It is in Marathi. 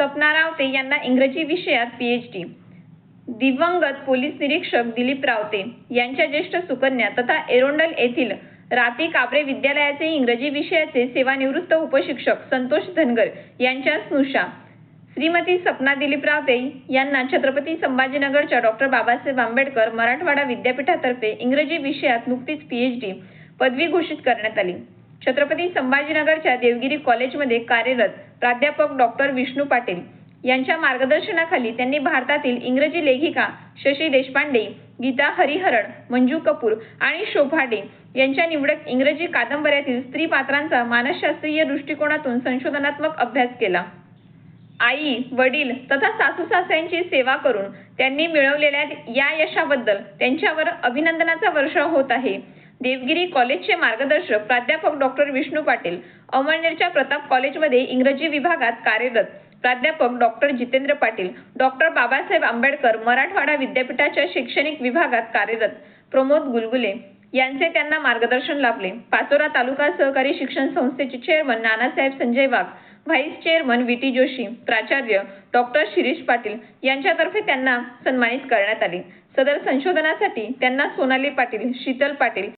सपना रावते यांना इंग्रजी विषयात पीएचडी दिवंगत पोलीस निरीक्षक दिलीप रावते यांच्या ज्येष्ठ सुकन्या तथा एरोंडल येथील राती काबरे विद्यालयाचे इंग्रजी विषयाचे सेवानिवृत्त उपशिक्षक संतोष धनगर यांच्या स्नुषा. श्रीमती सपना दिलीप रावते यांना छत्रपती संभाजीनगरच्या डॉक्टर बाबासाहेब आंबेडकर मराठवाडा विद्यापीठातर्फे इंग्रजी विषयात नुकतीच पीएचडी पदवी घोषित करण्यात आली. छत्रपती संभाजीनगरच्या देवगिरी कॉलेजमध्ये कार्यरत प्राध्यापक डॉक्टर विष्णू पाटील यांच्या मार्गदर्शनाखाली त्यांनी भारतातील इंग्रजी लेखिका शशी देशपांडे गीता हरिहरण मंजू कपूर आणि शोभा डे यांच्या निवडक इंग्रजी कादंबऱ्यातील स्त्री पात्रांचा मानसशास्त्रीय दृष्टिकोनातून संशोधनात्मक अभ्यास केला. आई वडील तथा सासू सासऱ्यांची सेवा करून त्यांनी मिळवलेल्या या यशाबद्दल त्यांच्यावर अभिनंदनाचा वर्षाव होत आहे. देवगिरी कॉलेजचे मार्गदर्शक प्राध्यापक डॉक्टर विष्णू पाटील अमळनेरच्या प्रताप कॉलेजमध्ये इंग्रजी विभागात कार्यरत प्राध्यापक डॉक्टर जितेंद्र पाटील डॉक्टर बाबासाहेब आंबेडकर मराठवाडा विद्यापीठाच्या शैक्षणिक विभागात कार्यरत प्रमोद गुलगुले यांचे त्यांना मार्गदर्शन लाभले. पाचोरा तालुका सहकारी शिक्षण संस्थेचे chairman Nanasaheb Sanjay Wagh vice chairman V T Joshi प्राचार्य डॉक्टर शिरीष पाटील यांच्यातर्फे त्यांना सन्मानित करण्यात आले. सदर संशोधनासाठी त्यांना सोनाली पाटील शीतल पाटील